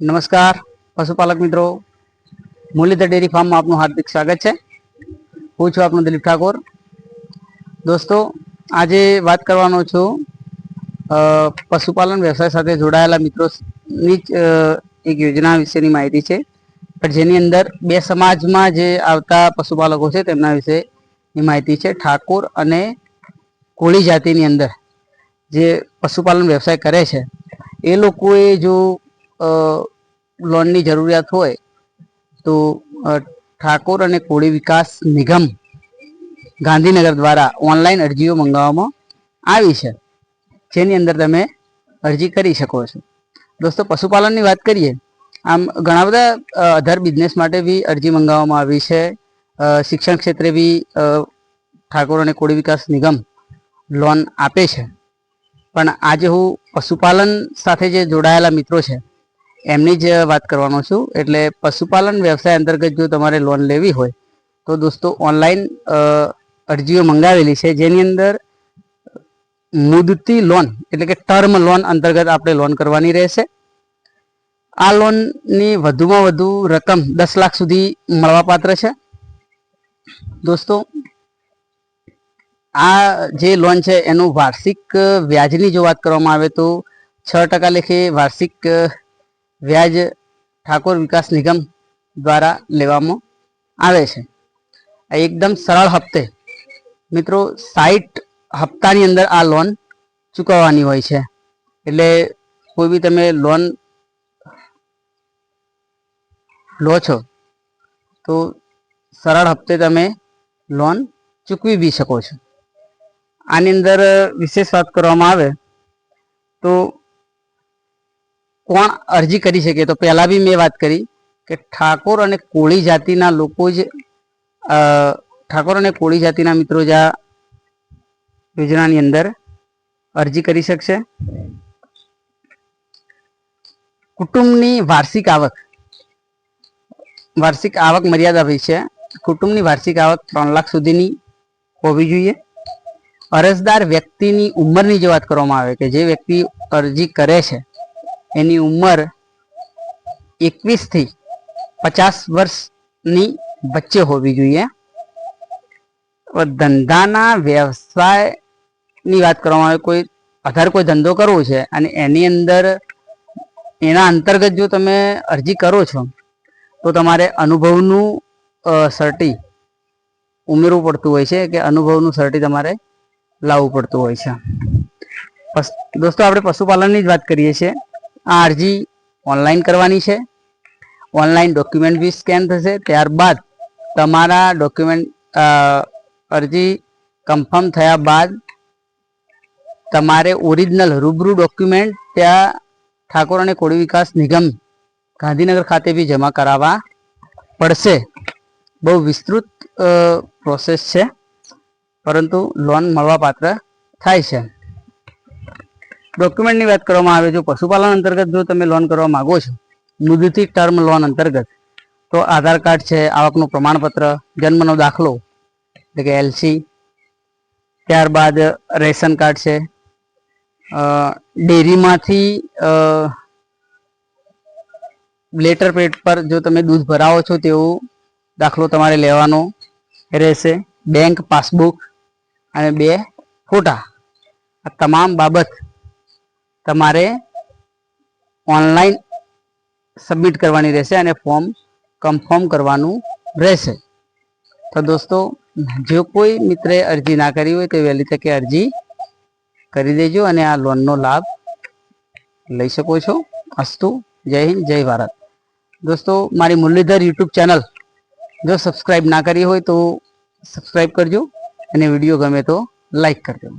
નમસ્કાર, પશુપાલક મિત્રો. મુરલીધર ડેરી ફાર્મમાં આપનું હાર્દિક સ્વાગત છે. હું છું આપનો દિલીપ ઠાકોર. દોસ્તો, આજે વાત કરવાનો છું પશુપાલન વ્યવસાય સાથે જોડાયેલા મિત્રોની જ એક યોજના વિશેની માહિતી છે. પણ જેની અંદર બે સમાજમાં જે આવતા પશુપાલકો છે તેમના વિશેની માહિતી છે. ઠાકોર અને કોળી જાતિની અંદર જે પશુપાલન વ્યવસાય કરે છે, એ લોકોએ જો લોનની જરૂરિયાત હોય તો ઠાકોર અને કોળી વિકાસ નિગમ ગાંધીનગર દ્વારા ઓનલાઈન અરજીઓ મંગાવવામાં આવી છે. જેની અંદર તમે અરજી કરી શકો છો. દોસ્તો, પશુપાલનની વાત કરીએ, આમ ઘણા બધા અધર બિઝનેસ માટે બી અરજી મંગાવવામાં આવી છે. શિક્ષણ ક્ષેત્રે બી ઠાકોર અને કોળી વિકાસ નિગમ લોન આપે છે. પણ આજે હું પશુપાલન સાથે જે જોડાયેલા મિત્રો છે એમની જ વાત કરવાનો છું. એટલે પશુપાલન વ્યવસાય અંતર્ગત જો તમારે લોન લેવી હોય, તો દોસ્તો ઓનલાઈન અરજીઓ મંગાવેલી છે. જેની અંદર મુદતી લોન એટલે કે ટર્મ લોન અંતર્ગત આપણે લોન કરવાની રહેશે. આ લોનની વધુમાં વધુ રકમ દસ લાખ સુધી મળવાપાત્ર છે. દોસ્તો, આ જે લોન છે, એનું વાર્ષિક વ્યાજની જો વાત કરવામાં આવે તો છ ટકા લેખે વાર્ષિક વ્યાજ ઠાકોર વિકાસ નિગમ દ્વારા લેવામાં આવે છે. એકદમ સરળ હપ્તે. મિત્રો સાઠ હપ્તાની અંદર આ લોન ચૂકવવાની હોય છે. એટલે કોઈ બી તમે લોન લો છો, તો સરળ હપ્તે તમે લોન ચૂકવી બી શકો છો. આની અંદર વિશેષ વાત કરવામાં આવે, તો કોણ અરજી કરી શકે? તો પહેલા બી મેં વાત કરી કે ઠાકોર અને કોળી જાતિના લોકો જ ઠાકોર અને કોળી જાતિના મિત્રો જ આ યોજનાની અંદર અરજી કરી શકશે. કુટુંબની વાર્ષિક આવક વાર્ષિક આવક મર્યાદા ભાઈ છે. કુટુંબની વાર્ષિક આવક ત્રણ લાખ સુધીની હોવી જોઈએ. અરજદાર વ્યક્તિની ઉંમરની જે વાત કરવામાં આવે કે જે વ્યક્તિ અરજી કરે છે એની ઉંમર એકવીસથી પચાસ વર્ષની વચ્ચે હોવી જોઈએ. ધંધાના વ્યવસાયની વાત કરવામાં આવે, કોઈ આધાર કોઈ ધંધો કરવો છે અને એની અંદર, એના અંતર્ગત જો તમે અરજી કરો છો, તો તમારે અનુભવનું સર્ટી ઉમેરવું પડતું હોય છે કે અનુભવનું સર્ટી તમારે લાવવું પડતું હોય છે. દોસ્તો, આપણે પશુપાલનની જ વાત કરીએ છીએ. આ અરજી ઓનલાઈન કરવાની છે. ઓનલાઈન ડોક્યુમેન્ટ બી સ્કેન થશે. ત્યારબાદ તમારા ડોક્યુમેન્ટ અરજી કન્ફર્મ થયા બાદ તમારે ઓરિજિનલ રૂબરૂ ડોક્યુમેન્ટ ત્યાં ઠાકોર અને કોળી વિકાસ નિગમ ગાંધીનગર ખાતે બી જમા કરાવવા પડશે. બહુ વિસ્તૃત પ્રોસેસ છે. પરંતુ લોન મળવાપાત્ર થાય છે. ડોક્યુમેન્ટની વાત કરવામાં આવે જો પશુપાલન અંતર્ગત જો તમે લોન કરવા માંગો છો મુદતી ટર્મ લોન અંતર્ગત, તો આધાર કાર્ડ છે, આવકનું પ્રમાણપત્ર, જન્મનો દાખલો, એટલે કે એલસી ત્યારબાદ રેશન કાર્ડ છે ડેરીમાંથી લેટર પેડ પર જો તમે દૂધ ભરાવો છો તેવું દાખલો તમારે લેવાનો રહેશે. બેંક પાસબુક અને બે ફોટા. આ તમામ બાબત તમારે ઓનલાઈન સબમિટ કરવાની રહેશે અને ફોર્મ કન્ફર્મ કરવાનું રહેશે. તો દોસ્તો, જો કોઈ મિત્રે અરજી ના કરી હોય તો વહેલી તકે અરજી કરી દેજો અને આ લોનનો લાભ લઈ શકો છો. અસ્તુ, જય હિન્દ, જય ભારત. દોસ્તો, મારી મુરલીધર યુટ્યુબ ચેનલ જો સબસ્ક્રાઈબ ના કરી હોય તો સબસ્ક્રાઈબ કરજો અને વીડિયો ગમે તો લાઈક કરજો.